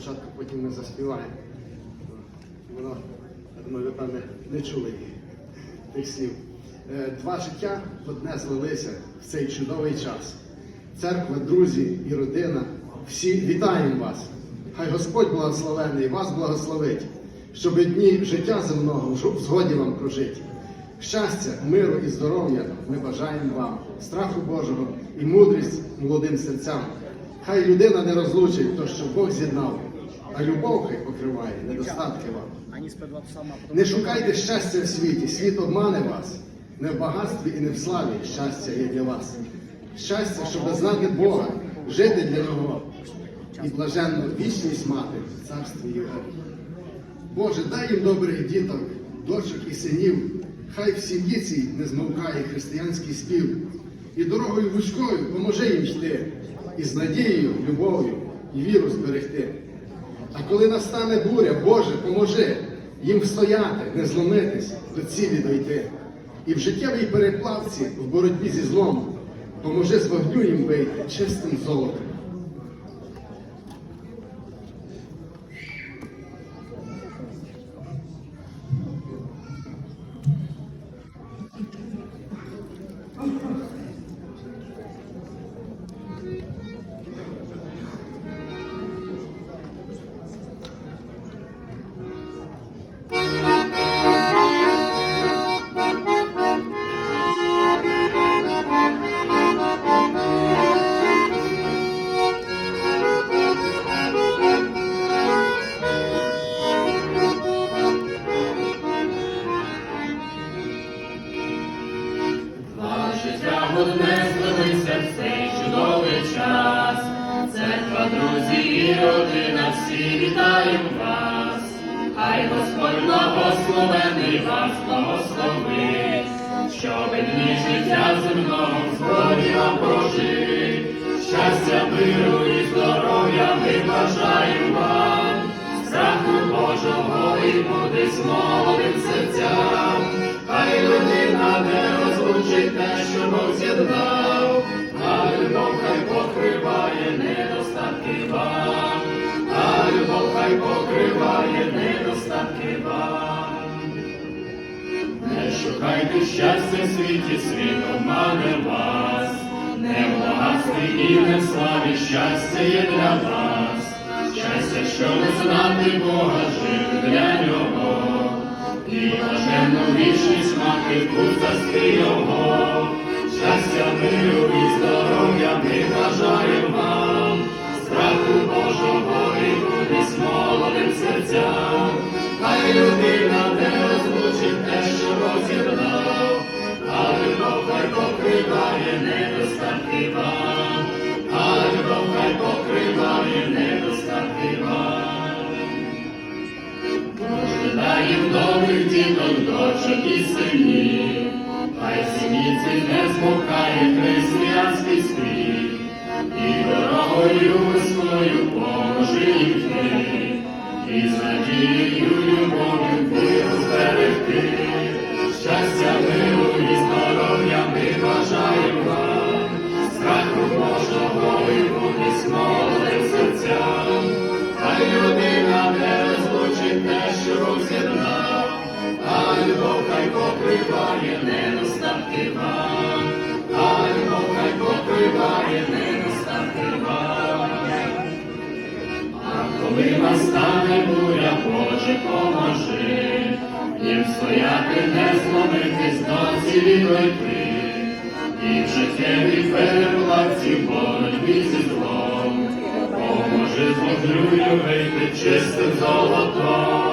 Спочатку потім ми заспіваємо. Воно, я думаю, ви певне не чули тих слів. Е, Два життя в одне злилися в цей чудовий час. Церква, друзі і родина. Всі вітаємо вас. Хай Господь благословений вас благословить, щоб дні життя земного в згоді вам прожить. Щастя, миру і здоров'я ми бажаємо вам, страху Божого і мудрість молодим серцям. Хай людина не розлучить то, що Бог з'єднав, а любов хай покриває недостатки вам. Не шукайте щастя в світі, світ обмане вас. Не в багатстві і не в славі щастя є для вас. Щастя, щоб знати Бога, жити для Нього і блаженну вічність мати в царстві Його. Боже, дай їм добрих діток, дочок і синів, хай в сім'ї цій не змовкає християнський спів. І дорогою вузькою поможи їм йти, і з надією, любов'ю і віру зберегти. А коли настане буря, Боже, поможи їм встояти, не зломитись, до цілі дойти. І в життєвій переплавці, в боротьбі зі злом, поможи з вогню їм вийти чистим золотом. Життя в злилися в цей чудовий час. Церква, друзі і родина, всі вітаємо вас. Хай Господь благословений вас благословить, щоб дні життя земного в згоді вам прожить. Щастя, миру і здоров'я ми бажаємо вам, страху Божого і мудрість молодим серцям. Людина не розлучить те, що Бог з'єднав, а любов хай покриває недостатки вам, а любов хай покриває недостатки вам. Не шукайте щастя в світі, світ обмане вас, не в багатстві і не в славі щастя є для вас, щастя, щоб знати Бога, жити для нього, і блаженну вічність мати тут Його, щастя, миру і здоров'я ми бажаємо вам, страху Божого і мудрість молодим серцям, хай людина не розлучить те, що роз'єднав, а любов хай покриває недостатки вам, діток, дочок і синів, хай в сім'ї цій не змовкає християнський спів, і дорогою весною поможи їм йти, і з надією любов'ю віру зберегти, щастя, миру і здоров'я ми бажаємо. Вам, страху Божого і мудрість молодим серцям, хай людина не розлучить те, що роз'єднав, а любов хай покриває недостатки вам, а любов хай покриває недостатки вам. А коли настане буря, Боже, поможи, їм стояти, не зломитись, до цілі дойти, і в життєвій переплавці в боротьбі зі злом, поможи з вогню вийти чистим золотом,